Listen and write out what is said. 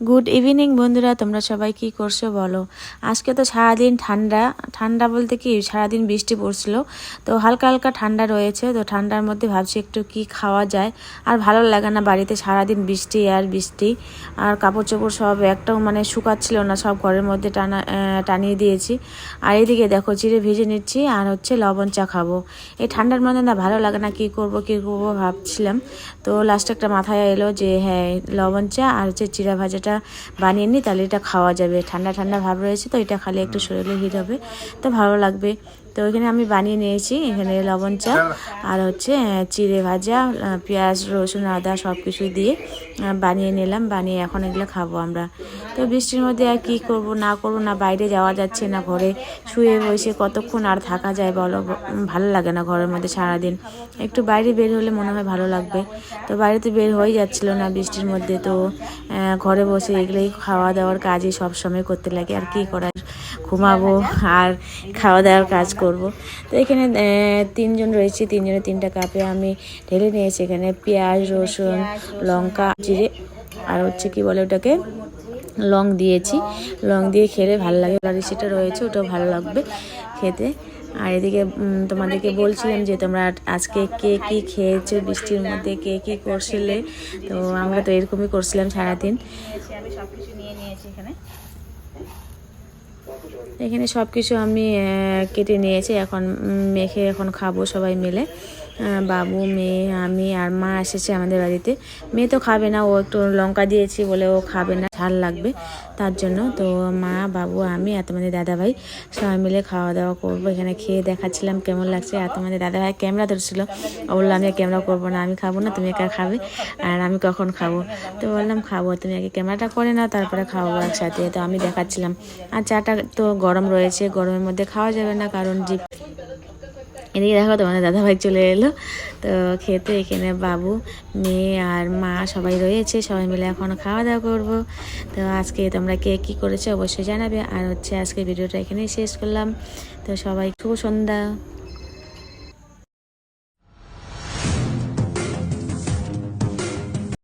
Good evening বন্ধুরা, তোমরা সবাই কি করছ বলো? আজকে তো সারাদিন ঠান্ডা। ঠান্ডা বলতে কি, সারাদিন বৃষ্টি পড়ছিল, তো হালকা হালকা ঠান্ডা রয়েছে, তো ঠান্ডার মধ্যে ভাবছি একটু কি খাওয়া যায়। আর ভালো লাগে না বাড়িতে সারাদিন বৃষ্টি আর বৃষ্টি, আর কাপড় চোপড় সব একটাও মানে শুকাচ্ছিল না, সব ঘরের মধ্যে টানা টানিয়ে দিয়েছি। আর এদিকে দেখো চিড়ে ভেজে নিচ্ছি, আর হচ্ছে লবণ চা খাব। এই ঠান্ডার মধ্যে না ভালো লাগে না কি করব কি করব ভাবছিলাম। তো লাস্টে একটা মাথায় এলো যে হ্যাঁ লবণ চা আর হচ্ছে চিড়া ভাজাটা বানিয়ে নিই তাহলে এটা খাওয়া যাবে। ঠান্ডা ঠান্ডা ভাব রয়েছে তো এটা খালি একটু শরীরে হিট হবে। তো ভালো লাগবে। তো এখানে আমি বানিয়ে নিয়েছি, এখানে লবণ চা আর হচ্ছে চিড়ে ভাজা পেঁয়াজ, রসুন, আদা সব কিছু দিয়ে বানিয়ে নিলাম, বানিয়ে এখন এগুলো খাব আমরা। তো বৃষ্টির মধ্যে আর কী করব, না করব, না বাইরে যাওয়া যাচ্ছে না, ঘরে শুয়ে বসে কতক্ষণ আর থাকা যায় বলো? ভালো লাগে না ঘরের মধ্যে সারাদিন। একটু বাইরে বের হলে মনে হয় ভালো লাগবে। তো বাইরে তো বের হয়ে যাচ্ছিল না বৃষ্টির মধ্যে, তো ঘরে বসে এগুলোই খাওয়া দাওয়ার কাজই সব সময় করতে লাগে, আর কি করার? ঘুমাবো আর খাওয়া দাওয়ার কাজ করব। তো এখানে তিনজন রয়েছে তিনজনের তিনটা কাপে আমি ঢেলে নিয়েছি। এখানে পেঁয়াজ, রসুন, লঙ্কা, জিরে, আর হচ্ছে কি বলে ওটাকে, লং দিয়েছি। লং দিয়ে খেলে ভালো লাগে। আর সেটা রয়েছে, ওটাও ভালো লাগবে খেতে। আর এদিকে তোমাদেরকে বলছিলাম যে তোমরা আজকে কে কী খেয়েছো, বৃষ্টির মধ্যে কে কি করছিলে? তো আমরা তো এরকমই করছিলাম সারাদিন। আমি সব কিছু নিয়ে নিয়েছি এখানে। এখানে সব কিছু আমি কেটে নিয়েছি। এখন মেখে এখন খাব সবাই মিলে। বাবু, মেয়ে, আমি আর মা এসেছে আমাদের বাড়িতে। মেয়ে তো খাবে না, ও একটু লঙ্কা দিয়েছি বলে ও খাবে না, ঝাল লাগবে তার জন্য। তো মা, বাবু, আমি আর তোমাদের দাদাভাই সবাই মিলে খাওয়া দাওয়া করব। এখানে খেয়ে দেখাচ্ছিলাম কেমন লাগছে। আর তোমাদের দাদাভাই ক্যামেরা ধরছিল। বলল, আমি ক্যামেরা করব না, আমি খাব না, তুমি একা খাবে আর আমি কখন খাব? তো বললাম, খাব, তুমি আগে ক্যামেরাটা করে নাও, তারপরে খাব একসাথে। তো আমি দেখাচ্ছিলাম। আর চাটা তো গরম রয়েছে, গরমের মধ্যে খাওয়া যাবে না কারণ জিপ এদিকে দেখো তোমাদের দাদাভাই চলে এলো। তো খেতে এখানে বাবু, মেয়ে আর মা সবাই রয়েছে, সবাই মিলে এখন খাওয়া দাওয়া করব। তো আজকে তোমরা কে কী করেছ অবশ্যই জানাবে। আর হচ্ছে আজকে ভিডিওটা এখানেই শেষ করলাম। তো সবাই খুব সন্ধ্যা।